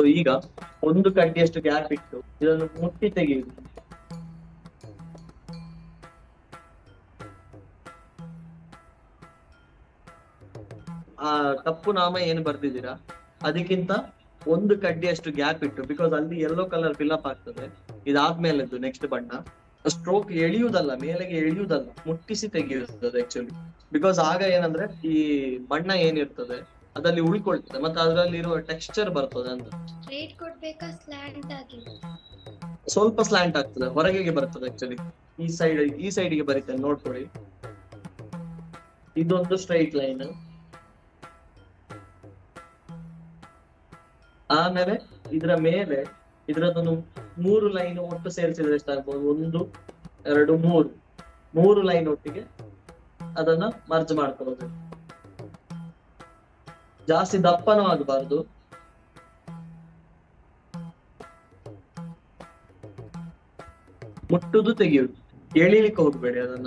So ಈಗ ಒಂದು ಕಡ್ಡಿಯಷ್ಟು ಗ್ಯಾಪ್ ಇಟ್ಟು ಇದನ್ನು ಮುಟ್ಟಿ ತೆಗೆಯುವುದು. ಆ ತಪ್ಪು ನಾಮ ಏನು ಬರ್ದಿದ್ದೀರಾ? ಅದಕ್ಕಿಂತ ಒಂದು ಕಡ್ಡಿಯಷ್ಟು ಗ್ಯಾಪ್ ಇಟ್ಟು ಬಿಕಾಸ್ ಅಲ್ಲಿ ಯೆಲ್ಲೋ ಕಲರ್ ಫಿಲ್ಅಪ್ ಆಗ್ತದೆ. ಇದಾದ್ಮೇಲೆದ್ದು ನೆಕ್ಸ್ಟ್ ಬಣ್ಣ. ಸ್ಟ್ರೋಕ್ ಎಳಿಯುವುದಲ್ಲ, ಮೇಲೆಗೆ ಎಳಿಯುವುದಲ್ಲ, ಮುಟ್ಟಿಸಿ ತೆಗೆಯುತ್ತದೆ ಆಕ್ಚುಲಿ ಬಿಕಾಸ್ ಆಗ ಏನಂದ್ರೆ ಈ ಬಣ್ಣ ಏನಿರ್ತದೆ ಅದಲ್ಲಿ ಉಳ್ಕೊಳ್ತದೆ ಮತ್ತೆ ಅದರಲ್ಲಿ ಇರುವ ಟೆಕ್ಸ್ಚರ್ ಬರ್ತದೆ ಅಂತ. ಸ್ಟ್ರೇಟ್ ಕೊಡ್ಬೇಕಾ ಸ್ಲ್ಯಾಂಟ್ ಆಗಿ? ಸ್ವಲ್ಪ ಸ್ಲ್ಯಾಂಟ್ ಆಗ್ತದೆ ಹೊರಗೆಗೆ ಬರ್ತದೆ ಆಕ್ಚುಲಿ ಈ ಸೈಡ್ ಈ ಸೈಡ್ಗೆ ಬರೀತೇನೆ ನೋಡ್ಕೊಳ್ಳಿ. ಇದೊಂದು ಸ್ಟ್ರೈಟ್ ಲೈನ್ ಆಮೇಲೆ ಇದರ ಮೇಲೆ ಇದರದೊಂದು ಮೂರು ಲೈನ್ ಒಟ್ಟು ಸೇರಿಸಿದ್ರೆ ಎಷ್ಟಾಗ್ಬೋದು? ಒಂದು ಎರಡು ಮೂರು. ಮೂರು ಲೈನ್ ಒಟ್ಟಿಗೆ ಅದನ್ನ ಮರ್ಜ್ ಮಾಡ್ಕೊಳ್ಳೋದು ಜಾಸ್ತಿ ದಪ್ಪನೂ ಆಗಬಾರ್ದು ಮುಟ್ಟುದು ತೆಗೆಯುದು. ಎಳಿಲಿಕ್ಕೆ ಹೋಗ್ಬೇಡಿ ಅದನ್ನ.